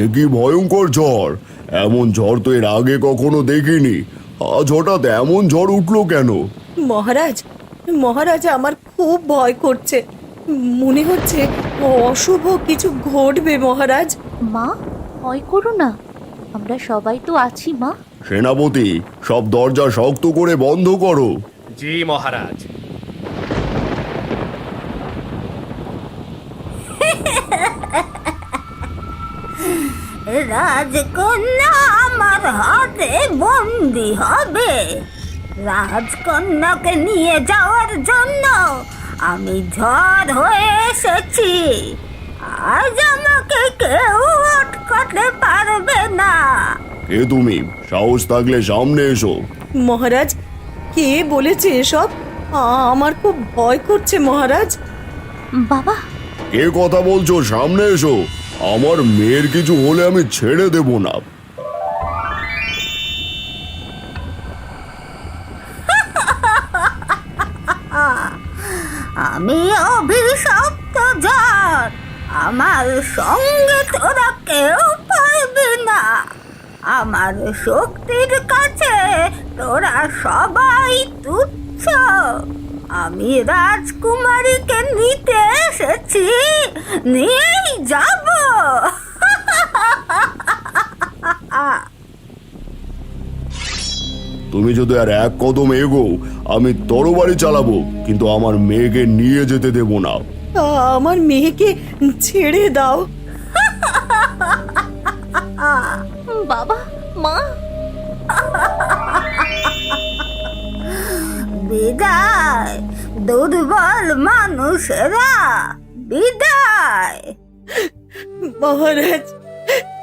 এ কি ভয়ঙ্কর ঝড়? এমন ঝড় তো এর আগে কখনো দেখিনি। আজ হঠাৎ এমন ঝড় উঠল কেন? মহারাজ মহারাজ আমার খুব ভয় করছে। মনে হচ্ছে অশুভ কিছু ঘটবে মহারাজ। মা ভয় করো না। আমরা সবাই তো আছি মা। সেনাপতি সব দরজা শক্ত করে বন্ধ করো। জি মহারাজ। রাজকন্যা আমার হাতে বন্দি হবে। রাজকন্যাকে নিয়ে যাওয়ার জন্য আমি ঝড় হয়ে এসেছি। আজ আমাকে কেউ আটকাতে পারবে না। কে তুমি? সাহস থাকলে সামনে এসো। মহারাজ কে বলেছে এসব? আ- আমার খুব ভয় করছে মহারাজ। বাবা। কে কথা বলছো? সামনে এসো। আমার মেয়ের কিছু হলে আমি ছেড়ে দেব না। আমি অভিশপ্ত আমার সঙ্গে তোরা কেউ পারবে না। আমার শক্তির কাছে তোরা সবাই তুচ্ছ। আমি রাজকুমারীকে নিতে এসেছি। নিয়েই যাব। তুমি যদি আর এক কদম এগো আমি তরবারি চালাবো কিন্তু আমার মেয়েকে নিয়ে যেতে দেব না। আমার মেয়েকে ছেড়ে দাও। বাবা মা। বিদায়। দুর্বল মানুষেরা বিদায়। মহারাজ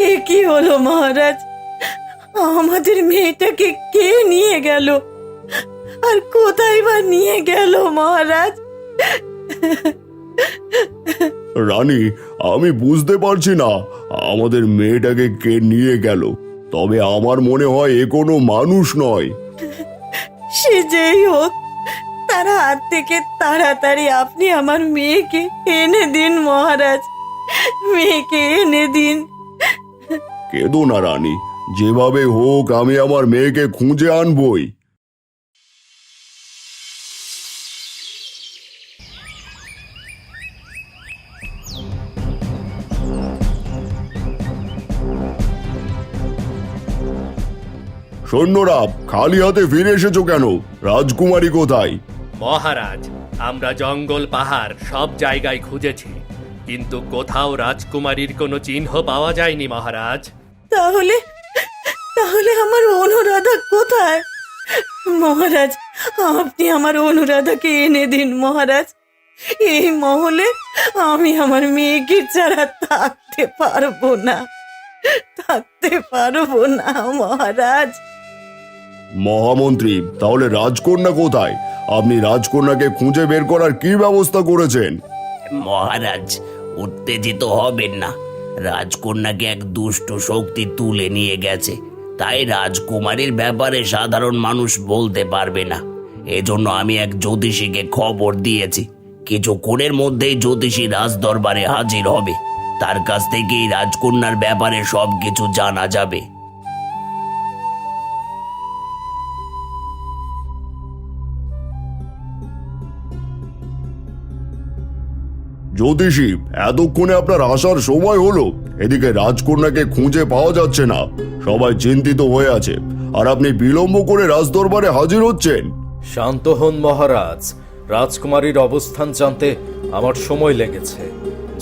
এ কি হলো মহারাজ? আমাদের মেয়েটাকে কে নিয়ে গেল? আর কোথায় বা নিয়ে গেল মহারাজ? রানী আমি বুঝতে পারছি না আমাদের মেয়েটাকে কে নিয়ে গেল? তবে আমার মনে হয় এ কোনো মানুষ নয়। সে যেই হোক তারা হাত থেকে তাড়াতাড়ি আপনি আমার মেয়েকে এনে দিন মহারাজ। মেয়েকে এনে দিন। কেঁদো না রানী। যেভাবে হোক আমি আমার মেয়েকে খুঁজে আনবই। সৈন্যরা খালি হাতে ফিরে এসেছ কেন? রাজকুমারী কোথায়? মহারাজ আমরা জঙ্গল পাহাড় সব জায়গায় খুঁজেছি। কিন্তু কোথাও রাজকুমারীর কোনো চিহ্ন পাওয়া যায়নি মহারাজ। তাহলে তাহলে আমার অনুরাধা কোথায়? মহারাজ আপনি আমার অনুরাধাকে এনে দিন মহারাজ। এই মহলে আমি আমার মেয়েকে ছাড়া থাকতে পারব না। থাকতে পারব না মহারাজ। মহামন্ত্রী তাহলে রাজকন্যা কোথায়? আপনি রাজকন্যাকে খুঁজে বের করার কি ব্যবস্থা করেছেন? মহারাজ উত্তেজিত হবেন না। রাজকন্যাকে এক দুষ্ট শক্তি তুলে নিয়ে গেছে। তাই রাজকুমারীর ব্যাপারে সাধারণ মানুষ বলতে পারবে না। এজন্য আমি এক জ্যোতিষীকে খবর দিয়েছি। কিছুক্ষণের মধ্যেই জ্যোতিষী রাজদরবারে হাজির হবে। তার কাছ থেকেই রাজকন্যার ব্যাপারে সব কিছু জানা যাবে। জ্যোতিষী এতক্ষণে আপনার আসার সময় হলো। এদিকে রাজকন্যাকে খুঁজে পাওয়া যাচ্ছে না। সবাই চিন্তিত হয়ে আছে। আর আপনি বিলম্ব করে রাজদরবারে হাজির হচ্ছেন। শান্ত হন মহারাজ। রাজকুমারীর অবস্থান জানতে আমার সময় লেগেছে।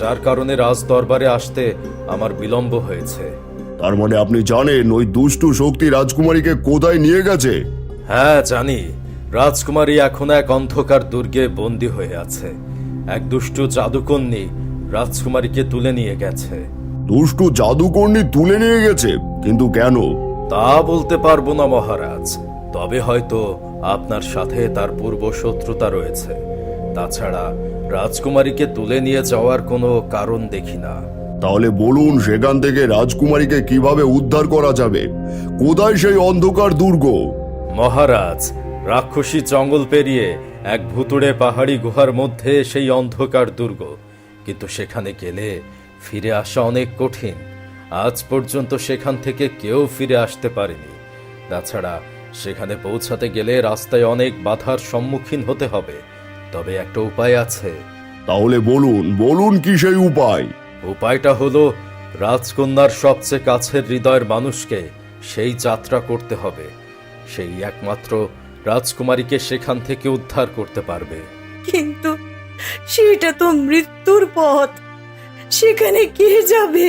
যার কারণে রাজ দরবারে আসতে আমার বিলম্ব হয়েছে। তার মানে আপনি জানেন ওই দুষ্টু শক্তি রাজকুমারীকে কোথায় নিয়ে গেছে? হ্যাঁ জানি। রাজকুমারী এখন এক অন্ধকার দুর্গে বন্দী হয়ে আছে। এক দুষ্টু জাদুকন্যী রাজকুমারীকে তুলে নিয়ে গেছে। দুষ্টু জাদুকর্ণী তুলে নিয়ে গেছে? কিন্তু কেন? তা বলতে পারব না মহারাজ। তবে হয়তো আপনার সাথে তার পূর্ব শত্রুতা রয়েছে। তাছাড়া রাজকুমারীকে তুলে নিয়ে যাওয়ার কোনো কারণ দেখি না। তাহলে বলুন সেখান থেকে রাজকুমারীকে কীভাবে উদ্ধার করা যাবে? কোথায় সেই অন্ধকার দুর্গ? মহারাজ রাক্ষসী জঙ্গল পেরিয়ে এক ভুতুড়ে পাহাড়ি গুহার মধ্যে সেই অন্ধকার দুর্গ। কিন্তু সেখানে গেলে ফিরে আসা অনেক কঠিন। আজ পর্যন্ত সেখান থেকে কেউ ফিরে আসতে পারেনি। তাছাড়া সেখানে পৌঁছাতে গেলে রাস্তায় অনেক বাধার সম্মুখীন হতে হবে। তবে একটা উপায় আছে। তাহলে বলুন বলুন কি সেই উপায়? উপায়টা হলো রাজকন্যার সবচেয়ে কাছের হৃদয়ের মানুষকে সেই যাত্রা করতে হবে। সেই একমাত্র রাজকুমারীকে সেখান থেকে উদ্ধার করতে পারবে। কিন্তু সেটা তো মৃত্যুর পথ। সেখানে কে যাবে?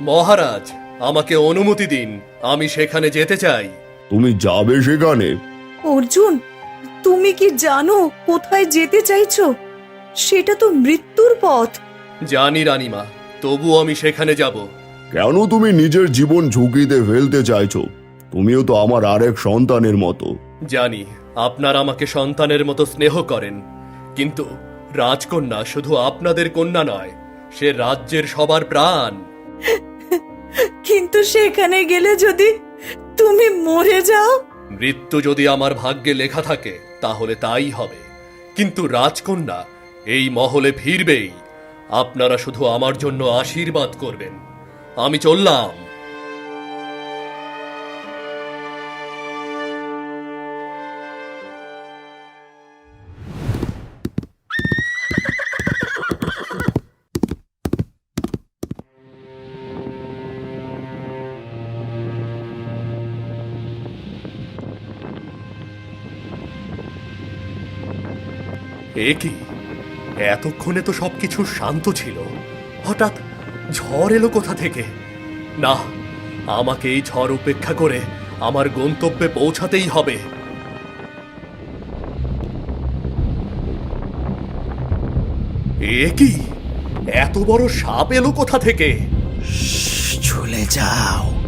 মহারাজ আমাকে অনুমতি দিন। আমি সেখানে যেতে চাই। তুমি যাবে সেখানে? অর্জুন তুমি কি জানো কোথায় যেতে চাইছো? সেটা তো মৃত্যুর পথ। জানি রানীমা তবু আমি সেখানে যাব। কেন তুমি নিজের জীবন ঝুঁকিতে ফেলতে চাইছো? তুমিও তো আমার আরেক সন্তানের মতো। জানি আপনার আমাকে সন্তানের মতো স্নেহ করেন কিন্তু রাজকন্যা শুধু আপনাদের কন্যা নয় সে রাজ্যের সবার প্রাণ। কিন্তু সেখানে গেলে যদি তুমি মরে যাও? মৃত্যু যদি আমার ভাগ্যে লেখা থাকে তাহলে তাই হবে। কিন্তু রাজকন্যা এই মহলে ফিরবেই। আপনারা শুধু আমার জন্য আশীর্বাদ করবেন। আমি চললাম। এ কি? এতক্ষণে তো সবকিছু শান্ত ছিল। হঠাৎ ঝড় এলো কোথা থেকে? না, আমাকে এই ঝড় উপেক্ষা করে আমার গন্তব্যে পৌঁছাতেই হবে। এ কি? এত বড় সাপ এলো কোথা থেকে? চলে যাও।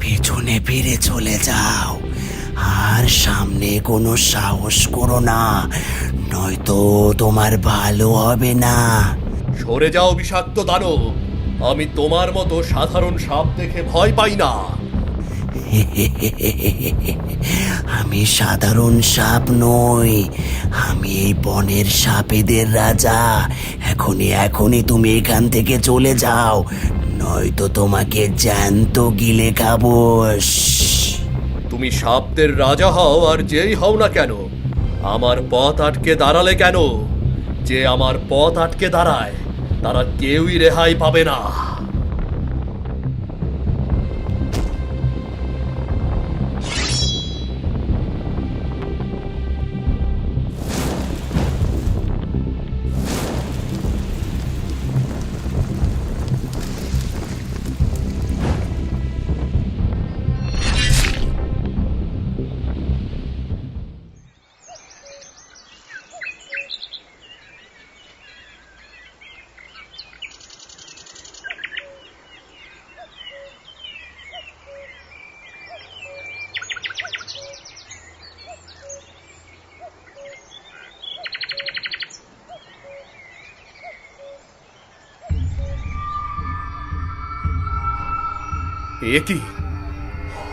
পেছনে ফিরে চলে যাও। আর সামনে কোনো সাহস করো না। নয়তো তোমার ভালো হবে না। সরে যাও বিষাক্ত দানব। আমি তোমার মতো সাধারণ সাপ দেখে ভয় পাই না। আমি সাধারণ সাপ নই। আমি এই বনের সাপেদের রাজা। এখনই এখনই তুমি এখান থেকে চলে যাও। নয়তো তোমাকে জ্যান্ত গিলে খাব। তুমি সাপদের রাজা হও আর যেই হও না কেন? আমার পথ আটকে দাঁড়ালে কেন? যে আমার পথ আটকে দাঁড়ায়, তারা কেউই রেহাই পাবে না। এ কি?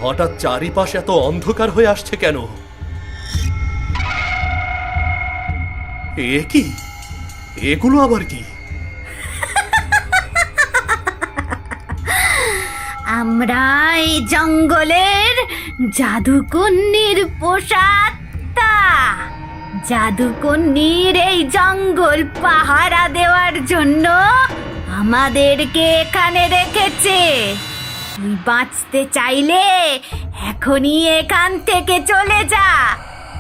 হঠাৎ চারিপাশ এত অন্ধকার হয়ে আসছে কেন? এ কি? এগুলো আবার কি? আমরা এই জঙ্গলের জাদুকন্যির পোশাকটা জাদুকন্যির এই জঙ্গল পাহারা দেওয়ার জন্য আমাদেরকে এখানে রেখেছে। তুই বাঁচতে চাইলে এখনই এখান থেকে চলে যা।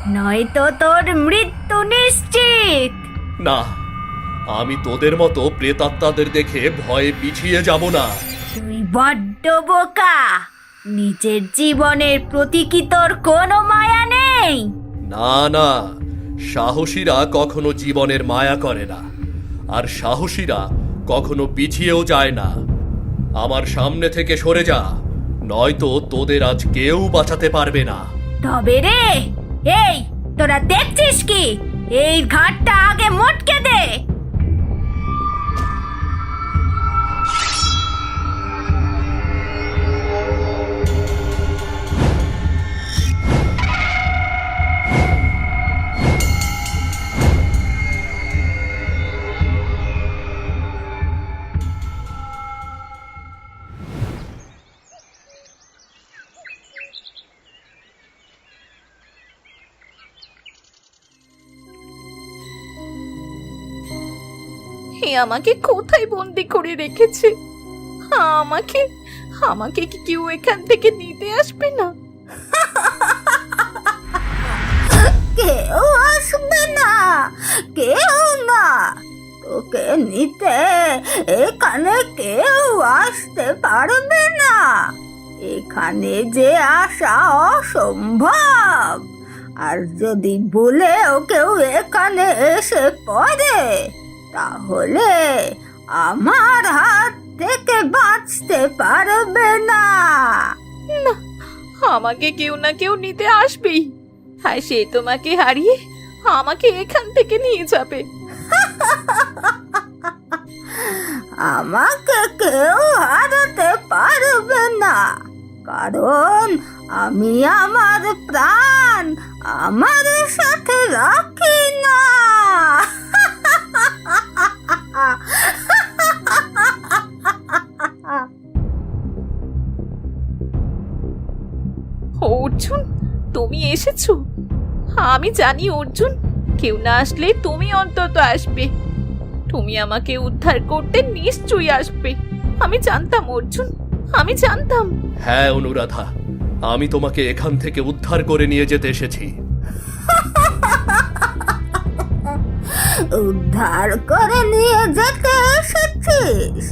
নয়তো তোর মৃত্যু নিশ্চিত। না আমি তোদের মতো প্রেতাত্মাদের দেখে ভয়ে পিছিয়ে যাব না। তুই বড্ড বোকা। নিজের জীবনের প্রতি কি তোর কোনো মায়া নেই? না না সাহসীরা কখনো জীবনের মায়া করে না। আর সাহসীরা কখনো পিছিয়েও যায় না। আমার সামনে থেকে সরে যা। নয়তো তোদের আজ কেউ বাঁচাতে পারবে না। তবে রে, এই, তোরা দেখছিস কি? এই ঘাটটা আগে মটকে দে। এ আমাকে কোথায় বন্দি করে রেখেছে? আমাকে আমাকে কি কেউ এখান থেকে নিতে আসবে না? কেউ আসবে না, কেউ না। তোকে নিতে এখানে কেউ আসতে পারবে না। এখানে যে আসা অসম্ভব। আর যদি বলেও কেউ এখানে এসে পড়ে তাহলে আমার হাত থেকে বাঁচতে পারবে না। আমাকে কেউ না কেউ নিতে আসবেই। আর সে তোমাকে হারিয়ে আমাকে এখান থেকে নিয়ে যাবে। আমাকে কেউ হারাতে পারবে না কারণ আমি আমার প্রাণ আমার সাথে রাখি আমি জানি অর্জুন। কেউ না আসলে তুমি অন্তত আসবে। তুমি আমাকে উদ্ধার করতে নিশ্চয়ই আসবে। আমি জানতাম অর্জুন আমি জানতাম। হ্যাঁ অনুরাধা আমি তোমাকে এখান থেকে উদ্ধার করে নিয়ে যেতে এসেছি। উদ্ধার করে নিয়ে যেতে এসেছিস?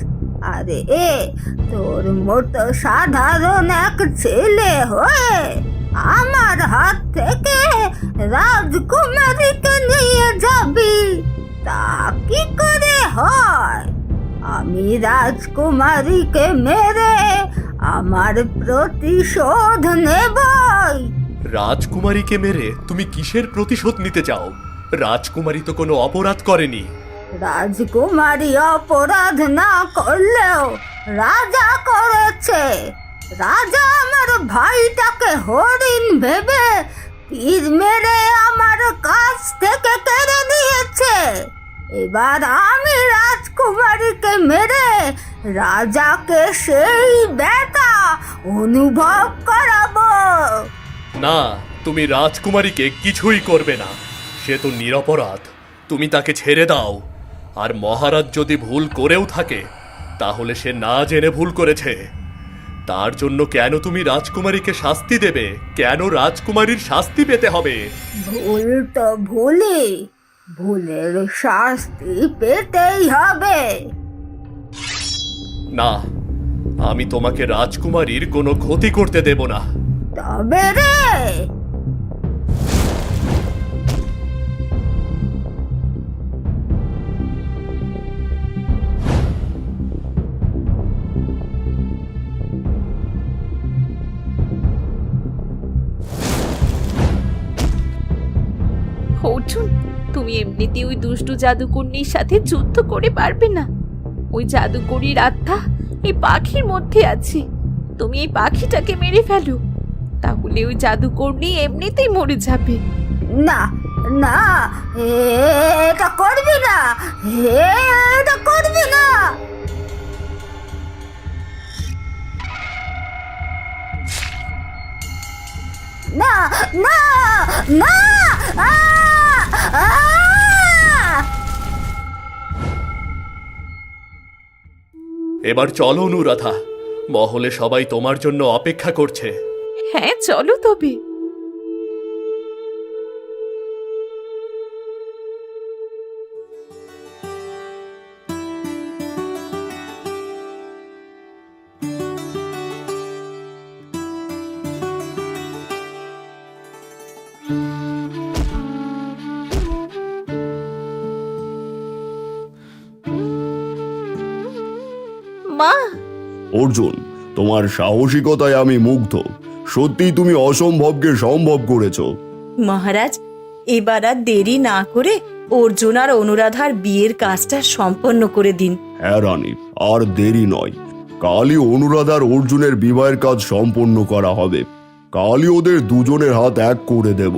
আরে এ তোর মতো সাধারণ এক ছেলে হয়ে আমার হাত থেকে রাজকুমারীকে নিয়ে যাবি? তা কি করে হয়? আমি রাজকুমারীকে মেরে আমার প্রতিশোধ নেবই। রাজকুমারীকে মেরে তুমি কিসের প্রতিশোধ নিতে চাও? রাজকুমারী তো কোনো অপরাধ করেনি। রাজকুমারী অপরাধ না করলেও রাজা করেছে। রাজা আমার ভাইটাকে হরিণ ভেবে তীর মেরে আমার কাছ থেকে কেড়ে নিয়েছে। এবার আমি রাজকুমারীকে মেরে রাজাকে সেই ব্যথা অনুভব করাবো। না, তুমি রাজকুমারীকে কিছুই করবে না। সে তো নিরপরাধ। তুমি তাকে ছেড়ে দাও। আর মহারাজ যদি ভুল করেও থাকে, তাহলে সে না জেনে ভুল করেছে। তার জন্য কেন তুমি রাজকুমারীকে শাস্তি দেবে? কেন রাজকুমারীর শাস্তি পেতে হবে? ভুল তো ভুলের শাস্তি পেতেই হবে। না আমি তোমাকে রাজকুমারীর কোনো ক্ষতি করতে দেব না। তবে রে এমনিতে ওই দুষ্টু জাদুকর্ণীর সাথে যুদ্ধ করে পারবে না ওই জাদুকরীর আত্মা এই পাখির মধ্যে আছে তুমি এই পাখিটাকে মেরে ফেলো তাহলে ওই জাদুকর্ণী এমনিতেই মরে যাবে না না এটা করবি না এটা করবি না না না না আ! আ! এবার চলো অনুরাধা। মহলে সবাই তোমার জন্য অপেক্ষা করছে। হ্যাঁ চলো তবে। মা। অর্জুন তোমার সাহসিকতায় আমি মুগ্ধ। সত্যি তুমি অসম্ভবকে সম্ভব করেছ। মহারাজ এবার আর দেরি না করে অর্জুন আর অনুরাধার বিয়ের কাজটা সম্পন্ন করে দিন। হ্যাঁ রানী আর দেরি নয়। কালই অনুরাধার অর্জুনের বিবাহের কাজ সম্পন্ন করা হবে। কালই ওদের দুজনের হাত এক করে দেব।